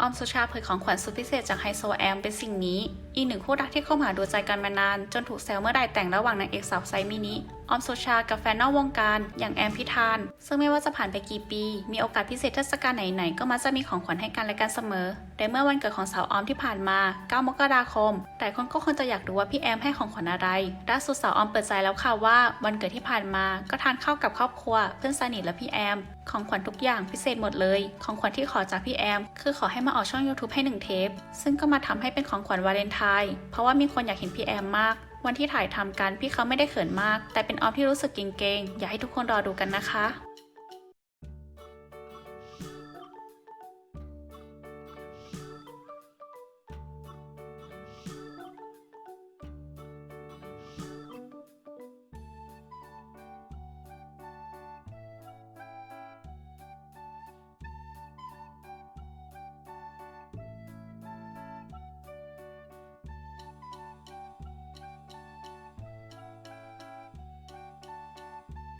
ออมสุชาเผยของขวัญสุดพิเศษจากไฮโซแอมเป็นสิ่งนี้ อีกหนึ่งคู่รักที่เข้ามาดูใจกันมานาน จนถูกแซวเมื่อใดแต่งระหว่างนางเอกสาวไซมินิ ออมสุชากับแฟนนอกวงการ อย่างแอมพิธาน ซึ่งไม่ว่าจะผ่านไปกี่ปี มีโอกาสพิเศษเทศกาลไหนๆ ก็มักจะมีของขวัญให้กันและกันเสมอแต่เมื่อวันเกิดของสาวออมที่ผ่านมา 9 มกราคม แต่คนก็คงจะอยากรู้ว่าพี่แอมให้ของขวัญอะไรล่าสุดสาวออมเปิดใจแล้วค่ะว่าวันเกิดที่ผ่านมาก็ทานข้าวกับครอบครัว เพื่อนสนิทและพี่แอม ของขวัญทุกอย่างพิเศษหมดเลย ของขวัญที่ขอจากพี่แอม คือขอให้มาออกช่อง YouTube ให้หนึ่งเทปซึ่งก็มาทำให้เป็นของขวัญวาเลนไทน์เพราะว่ามีคนอยากเห็นพี่แอมมาก วันที่ถ่ายทำกันพี่เขาไม่ได้เขินมาก แต่เป็นออฟที่รู้สึกเกรงๆ อยากให้ทุกคนรอดูกันนะคะ